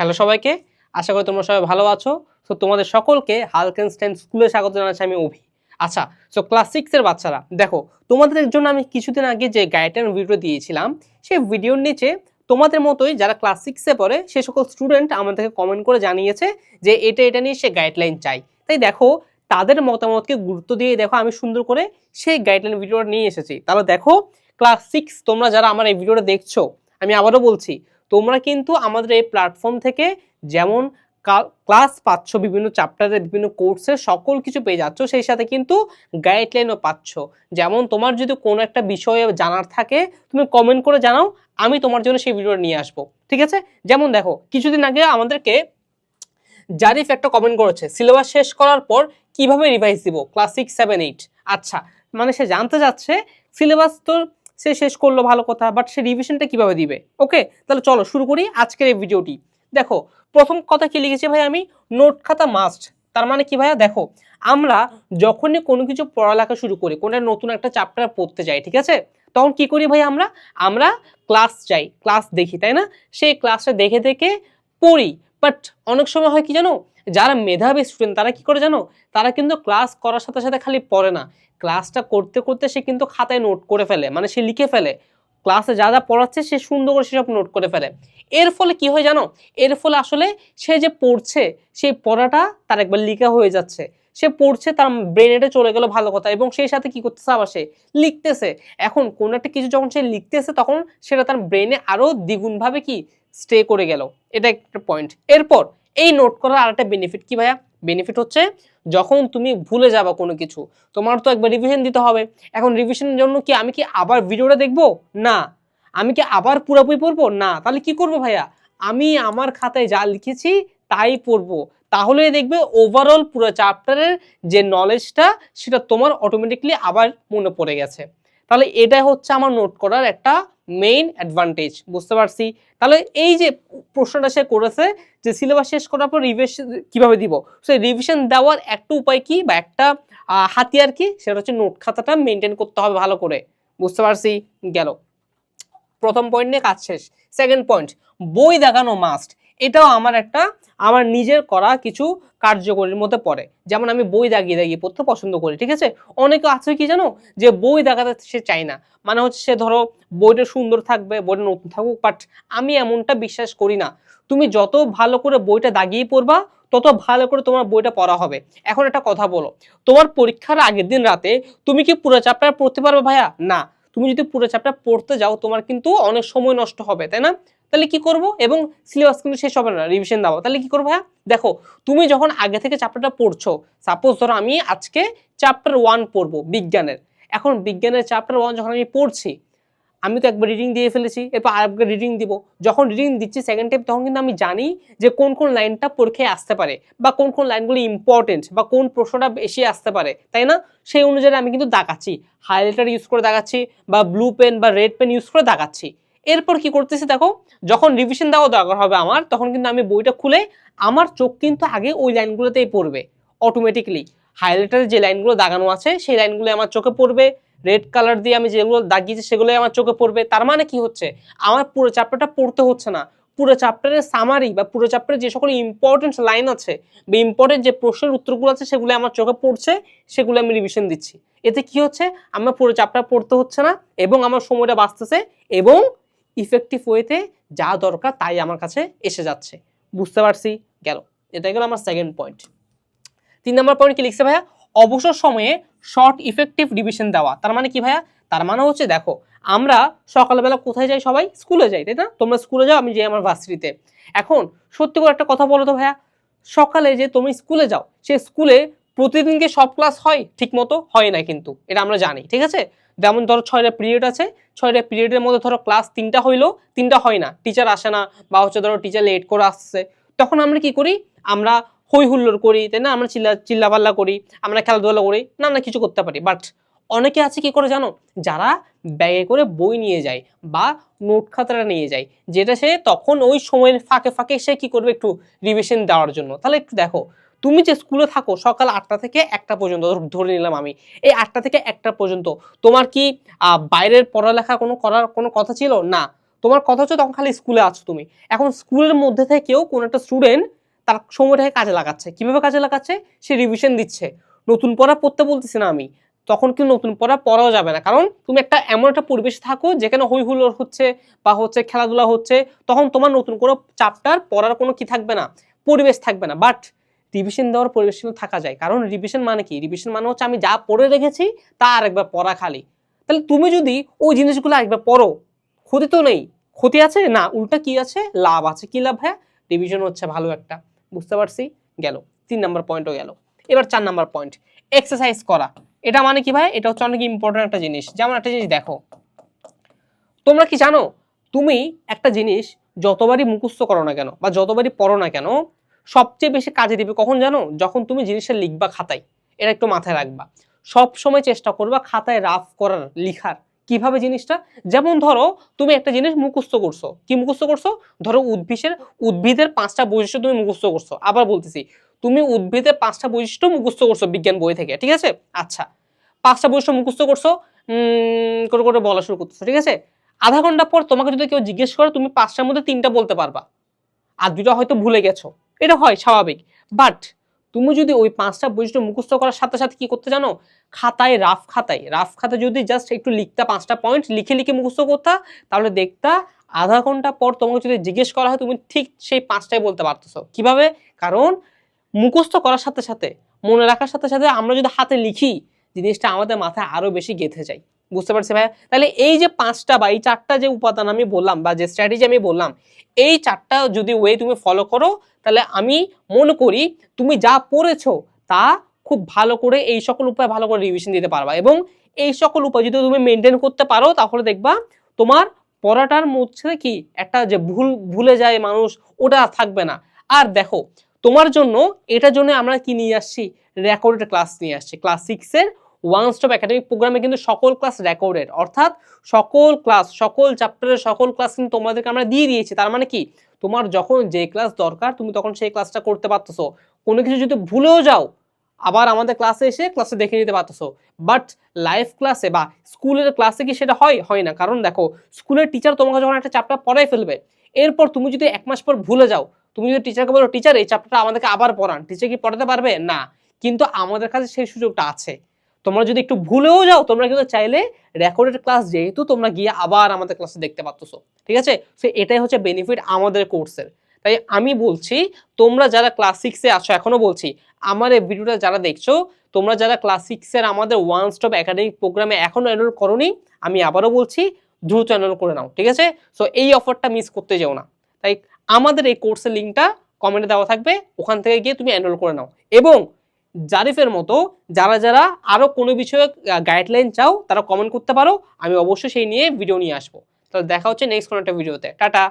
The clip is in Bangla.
হ্যালো সবাইকে, আশা করি তোমরা সবাই ভালো আছো। তো তোমাদের সকলকে হালকেনস্টাইন স্কুলে স্বাগত জানাচ্ছি আমি অভি। আচ্ছা সো ক্লাস সিক্সের বাচ্চারা, দেখো, তোমাদের জন্য আমি কিছুদিন আগে যে গাইডলাইন ভিডিও দিয়েছিলাম, সেই ভিডিওর নিচে তোমাদের মতোই যারা ক্লাস সিক্সে পড়ে, সে সকল স্টুডেন্ট আমাদেরকে কমেন্ট করে জানিয়েছে যে এটা এটা নিয়ে সে গাইডলাইন চাই। তাই দেখো, তাদের মতামতকে গুরুত্ব দিয়ে দেখো, আমি সুন্দর করে সেই গাইডলাইন ভিডিওটা নিয়ে এসেছি। তাহলে দেখো ক্লাস সিক্স তোমরা যারা আমার এই ভিডিওটা দেখছ, আমি আবারও বলছি তোমরা কিন্তু আমাদের এই প্ল্যাটফর্ম থেকে যেমন ক্লাস পাচ্ছ, বিভিন্ন চ্যাপ্টারের বিভিন্ন কোর্সের সকল কিছু পেয়ে যাচ্ছ, সেই সাথে কিন্তু গাইডলাইনও পাচ্ছ। যেমন তোমার যদি কোনো একটা বিষয়ে জানার থাকে, তুমি কমেন্ট করে জানাও, আমি তোমার জন্য সেই ভিডিওটা নিয়ে আসব। ঠিক আছে? যেমন দেখো, কিছুদিন আগে আমাদেরকে জারিফ একটা কমেন্ট করেছে সিলেবাস শেষ করার পর কীভাবে রিভাইজ দিব? ক্লাস সিক্স সেভেন এইট আচ্ছা মানে সে জানতে চাচ্ছে সিলেবাস তো সে শেষ করল ভালো কথা বাট সে রিভিশনটা কীভাবে দিবে? ওকে তাহলে চলো শুরু করি আজকের এই ভিডিওটি দেখো, প্রথম কথা কি লিখেছি ভাই আমি? নোট খাতা মাস্ট তার মানে কি ভাইয়া? দেখো, আমরা যখনই কোনো কিছু পড়ালেখা শুরু করি, কোনো নতুন একটা চ্যাপ্টার পড়তে যাই, ঠিক আছে? তখন কি করি ভাই আমরা? আমরা ক্লাস যাই ক্লাস দেখি, তাই না? সেই ক্লাসটা দেখে দেখে পড়ি। বাট অনেক সময় হয় কি জানো? যারা মেধাবী স্টুডেন্ট তারা কি করে জানো? তারা কিন্তু ক্লাস করার সাথে সাথে খালি পড়ে না। ক্লাসটা করতে করতে সে কিন্তু খাতায় নোট করে ফেলে। মানে সে লিখে ফেলে। ক্লাসে যা যা পড়াচ্ছে, সে সুন্দর করে সেসব নোট করে ফেলে। এর ফলে কি হয় জানো? এর ফলে আসলে সে যে পড়ছে, সেই পড়াটা তার একবার লিখা হয়ে যাচ্ছে। সে পড়ছে, তার ব্রেনেটে চলে গেল ভালো কথা। এবং সেই সাথে কি করতেছে আবার সে? লিখতেছে। এখন কোনো একটা কিছু যখন সে লিখতেছে, তখন সেটা তার ব্রেনে আরও দ্বিগুণভাবে কি স্টে করে গেল। এটা একটা পয়েন্ট এরপর এই নোট করার আরেকটা বেনিফিট কি ভাইয়া? বেনিফিট হচ্ছে যখন তুমি ভুলে যাবা কোনো কিছু, তোমার তো একবার রিভিশন দিতে হবে। এখন রিভিশনের জন্য কি আমি কি আবার ভিডিওটা দেখব? না। আমি কি আবার পুরোপুরি পড়ব? না। তাহলে কি করব ভাইয়া? আমি আমার খাতায় যা লিখেছি তাই পড়ব। তাহলে দেখবে ওভারঅল পুরো চ্যাপ্টারের যে নলেজটা সেটা তোমার অটোমেটিকলি আবার মনে পড়ে গেছে। তাহলে এটাই হচ্ছে আমার নোট করার একটা মেইন অ্যাডভান্টেজ বুঝতে পারছি? তাহলে এই যে প্রশ্নটা সে করেছে যে সিলেবাস শেষ করার পর রিভিশন কীভাবে দিব? সেই রিভিশন দেওয়ার একটা উপায় কি বা একটা হাতিয়ার কি? সেটা হচ্ছে নোট খাতাটা মেনটেন করতে হবে ভালো করে। বুঝতে পারছি? গেল। প্রথম পয়েন্ট নিয়ে কাজ শেষ। সেকেন্ড পয়েন্ট বই দেখানো মাস্ট এটাও আমার একটা, আমার নিজের করা কিছু কার্যকরীর মধ্যে পড়ে। যেমন আমি বই দাগিয়ে দাগিয়ে পড়তে পছন্দ করি, ঠিক আছে? অনেকে আছে কি জানো? যে বই দেখাতে সে চায় না। মানে হচ্ছে সে ধরো, বইটা সুন্দর থাকবে, বইটা নতুন থাকুক বাট আমি এমনটা বিশ্বাস করি না। তুমি যত ভালো করে বইটা দাগিয়ে পড়বা, তত ভালো করে তোমার বইটা পড়া হবে। এখন একটা কথা বলো, তোমার পরীক্ষার আগের দিন রাতে তুমি কি পুরো চ্যাপ্টার পড়তে পারবে ভাইয়া? না। তুমি যদি পুরো চ্যাপ্টার পড়তে যাও, তোমার কিন্তু অনেক সময় নষ্ট হবে, তাই না? তাহলে কি করব? এবং সিলেবাস কিন্তু শেষ হবে না রিভিশন দাও তাহলে কি করব ভাইয়া? দেখো, তুমি যখন আগে থেকে চ্যাপ্টারটা পড়ছো সাপোজ ধরো আমি আজকে চ্যাপ্টার ওয়ান পড়ব বিজ্ঞানের। এখন বিজ্ঞানের চ্যাপ্টার ওয়ান যখন আমি পড়ছি, আমি তো একবার রিডিং দিয়ে ফেলেছি, এরপর আরেকবার রিডিং দিব। যখন রিডিং দিচ্ছি সেকেন্ড টাইম তখন কিন্তু আমি জানি যে কোন কোন লাইনটা পরীক্ষায় আসতে পারে, বা কোন কোন লাইনগুলি ইম্পর্টেন্ট বা কোন প্রশ্নটা বেশি আসতে পারে, তাই না? সেই অনুযায়ী আমি কিন্তু দাগাচ্ছি হাইলাইটার ইউজ করে দাগাচ্ছি বা ব্লু পেন বা রেড পেন ইউজ করে দাগাচ্ছি এরপর কি করতেছি দেখো, যখন রিভিশন দেওয়া দরকার হবে আমার, তখন কিন্তু আমি বইটা খুলে আমার চোখ কিন্তু আগে ওই লাইনগুলোতেই পড়বে অটোমেটিকলি হাইলাইটারে যে লাইনগুলো দাগানো আছে, সেই লাইনগুলো আমার চোখে পড়বে রেড কালার দিয়ে আমি যেগুলো দাগিয়েছি সেগুলোই আমার চোখে পড়বে। তার মানে কি হচ্ছে? আমার পুরো চ্যাপ্টারটা পড়তে হচ্ছে না। পুরো চ্যাপ্টারের সামারি বা পুরো চ্যাপ্টারের যে সকল ইম্পর্টেন্ট লাইন আছে বা ইম্পর্টেন্ট যে প্রশ্নের উত্তরগুলো আছে সেগুলো আমার চোখে পড়ছে, সেগুলো আমি রিভিশন দিচ্ছি। এতে কি হচ্ছে? আমার পুরো চ্যাপ্টার পড়তে হচ্ছে না এবং আমার সময়টা বাঁচতেছে এবং ইফেক্টিভ ওয়েতে যা দরকার তাই আমার কাছে এসে যাচ্ছে। বুঝতে পারছি? গেল। এটা গেল আমার সেকেন্ড পয়েন্ট তিন নম্বর পয়েন্ট কি লিখছে ভাইয়া? অবসর সময়ে শর্ট ইফেক্টিভ ডিভিশন দেওয়া। তার মানে কি ভাইয়া? তার মানে হচ্ছে দেখো, আমরা সকালবেলা কোথায় যাই সবাই? স্কুলে যাই, তাই না? তোমরা স্কুলে যাও, আমি যাই আমার ভার্সিটিতে এখন সত্যি করে একটা কথা বলো তো ভাইয়া। সকালে যে তুমি স্কুলে যাও সে স্কুলে প্রতিদিনকে সব ক্লাস হয় ঠিক মতো হয় না কিন্তু, এটা আমরা জানি, ঠিক আছে? যেমন ধরো ছয়টা পিরিয়ড আছে, ছয়টা পিরিয়ডের মধ্যে ধরো ক্লাস তিনটা হইল, তিনটা হয় না টিচার আসে না, বা হচ্ছে ধরো টিচার লেট করে আসছে, তখন আমরা কি করি? আমরা হই হুল্লোড় করি, তাই না? আমরা চিল্লা, চিল্লাপাল্লা করি, আমরা খেলাধুলা করি, না আমরা কিছু করতে পারি বাট অনেকে আছে কি করে জানো? যারা ব্যাগে করে বই নিয়ে যায়, বা নোট খাতাটা নিয়ে যায়, যেটা সে তখন ওই সময়ের ফাঁকে ফাঁকে সে কি করবে? একটু রিভিশন দেওয়ার জন্য। তাহলে একটু দেখো তুমি যে স্কুলে থাকো, সকাল আটটা থেকে একটা পর্যন্ত ধরে নিলাম আমি, এই আটটা থেকে একটা পর্যন্ত, তোমার কি বাইরের পড়ালেখা কোনো করার কোনো কথা ছিল? না, তোমার কথা হচ্ছে তখন খালি স্কুলে আছো তুমি, এখন স্কুলের মধ্যে থেকেও কোনো একটা স্টুডেন্ট তার সময়টাকে কাজে লাগাচ্ছে, কীভাবে কাজে লাগাচ্ছে? সে রিভিশন দিচ্ছে, নতুন পড়া পড়তে বলতেছি না আমি, তখন কিন্তু নতুন পড়া পড়াও যাবে না, কারণ তুমি একটা এমন একটা পরিবেশে থাকো যেখানে হই হুল্লোড় হচ্ছে বা হচ্ছে খেলাধুলা হচ্ছে, তখন তোমার নতুন কোনো চাপটার পড়ার কোনো কি থাকবে না, পরিবেশ থাকবে না বাট রিভিশন দেওয়ার পরিবেশ কিন্তু থাকা যায়। কারণ রিভিশন মানে কি? রিভিশন মানে হচ্ছে আমি যা পড়ে রেখেছি, তা আরেকবার পড়া খালি। তাহলে তুমি যদি ওই জিনিসগুলো আরেকবার পড়ো, ক্ষতি তো নেই। ক্ষতি আছে? না, উল্টা কি আছে? লাভ আছে। কি লাভ হ্যাঁ? রিভিশন হচ্ছে ভালো একটা। বুঝতে পারছি? গেল। তিন নাম্বার পয়েন্টও গেল। এবার চার নাম্বার পয়েন্ট এক্সারসাইজ করা। এটা মানে কি ভাই? এটা হচ্ছে অনেক ইম্পর্টেন্ট একটা জিনিস। যেমন একটা জিনিস দেখো। তোমরা কি জানো? তুমি একটা জিনিস যতবারই মুখস্থ করো না কেন বা যতবারই পড়ো না কেন সবচেয়ে বেশি কাজে দিবে কখন জানো? যখন তুমি জিনিসটা লিখবা খাতায়। এটা একটু মাথায় রাখবা। সব সময় চেষ্টা করবা খাতায় রাফ করার, লিখার। কীভাবে জিনিসটা? যেমন ধরো, তুমি একটা জিনিস মুখস্থ করছ। কি মুখস্থ করছ? ধরো উদ্ভিদের উদ্ভিদের পাঁচটা বৈশিষ্ট্য তুমি মুখস্থ করছ। আবার বলতেছি, তুমি উদ্ভিদের পাঁচটা বৈশিষ্ট্য মুখস্থ করছ বিজ্ঞান বই থেকে, ঠিক আছে? আচ্ছা পাঁচটা বৈশিষ্ট্য মুখস্থ করছ করে করে বলা শুরু করতেছো, ঠিক আছে? আধা ঘণ্টা পর তোমাকে যদি কেউ জিজ্ঞেস করে, তুমি পাঁচটার মধ্যে তিনটা বলতে পারবা। আর দুটো হয়তো ভুলে গেছো। এটা হয় স্বাভাবিক। বাট তুমি যদি ওই পাঁচটা বৈশিষ্ট্য মুখস্থ করার সাথে সাথে কি করতে জানো? খাতায় রাফ খাতায়। রাফ খাতায় যদি জাস্ট একটু লিখতা পাঁচটা পয়েন্ট লিখে লিখে মুখস্থ করতা, তাহলে দেখতা আধা ঘণ্টা পর তোমাকে যদি জিজ্ঞেস করা হয়, তুমি ঠিক সেই পাঁচটাই বলতে পারতেছো। কীভাবে? কারণ মুখস্থ করার সাথে সাথে, মনে রাখার সাথে সাথে আমরা যদি হাতে লিখি, জিনিসটা আমাদের মাথায় আরও বেশি গেঁথে যায়। বুঝতে পারছি ভাই তাহলে এই যে পাঁচটা বা এই চারটা যে উপাদান আমি বললাম বা যে স্ট্র্যাটেজি আমি বললাম, এই চারটা যদি ওয়ে তুমি ফলো করো, তাহলে আমি মনে করি তুমি যা পড়েছো তা খুব ভালো করে এই সকল উপায় ভালো করে রিভিশন দিতে পারবা এবং এই সকল উপায় যদি তুমি মেনটেন করতে পারো, তাহলে দেখবা তোমার পড়াটার মধ্যে কি একটা যে ভুল, ভুলে যায় মানুষ, ওটা থাকবে না। আর দেখো, তোমার জন্য এটার জন্য আমরা কি নিয়ে আসছি? রেকর্ডেড ক্লাস নিয়ে আসছি। ক্লাস সিক্সের ওয়ান স্টপ একাডেমিক প্রোগ্রামে কিন্তু সকল ক্লাস রেকর্ডেড অর্থাৎ সকল ক্লাস সকল চ্যাপ্টারের সকল ক্লাস কিন্তু তোমাদেরকে আমরা দিয়ে দিয়েছি। তার মানে কি? তোমার যখন যে ক্লাস দরকার, তুমি তখন সেই ক্লাসটা করতে পারতেছো। কোনো কিছু যদি ভুলেও যাও, আবার আমাদের ক্লাসে এসে ক্লাসে দেখে নিতে পারতেছো। বাট লাইভ ক্লাসে বা স্কুলের ক্লাসে কি সেটা হয়? হয় না। কারণ দেখো স্কুলের টিচার তোমাকে যখন একটা চ্যাপ্টার পড়াই ফেলবে, এরপর তুমি যদি এক মাস পর ভুলে যাও, তুমি যদি টিচারকে বলো টিচার এই চ্যাপ্টারটা আমাদেরকে আবার পড়ান। টিচার কি পড়াতে পারবে? না। কিন্তু আমাদের কাছে সেই সুযোগটা আছে। তোমরা যদি একটু ভুলেও যাও, তোমরা কিন্তু চাইলে রেকর্ডেড ক্লাস যেহেতু তোমরা গিয়ে আবার আমাদের ক্লাসে দেখতে পারতেছো, ঠিক আছে? সো এটাই হচ্ছে বেনিফিট আমাদের কোর্সের তাই আমি বলছি, তোমরা যারা ক্লাস সিক্সে আছো, এখনও বলছি, আমার এই ভিডিওটা যারা দেখছ, তোমরা যারা ক্লাস সিক্সের আমাদের ওয়ান স্টপ একাডেমিক প্রোগ্রামে এখনও এনরোল করোনি, আমি আবারও বলছি, দ্রুত এনরোল করে নাও, ঠিক আছে? সো এই অফারটা মিস করতে যেও না। তাই আমাদের এই কোর্সের লিঙ্কটা কমেন্টে দেওয়া থাকবে, ওখান থেকে গিয়ে তুমি এনরোল করে নাও। এবং জারিফের মতো যারা যারা আরও কোনো বিষয়ে গাইডলাইন চাও, তারা কমেন্ট করতে পারো। আমি অবশ্যই সেই নিয়ে ভিডিও নিয়ে আসব। তাহলে দেখা হচ্ছে নেক্সট কোনো একটা ভিডিওতে টাটা!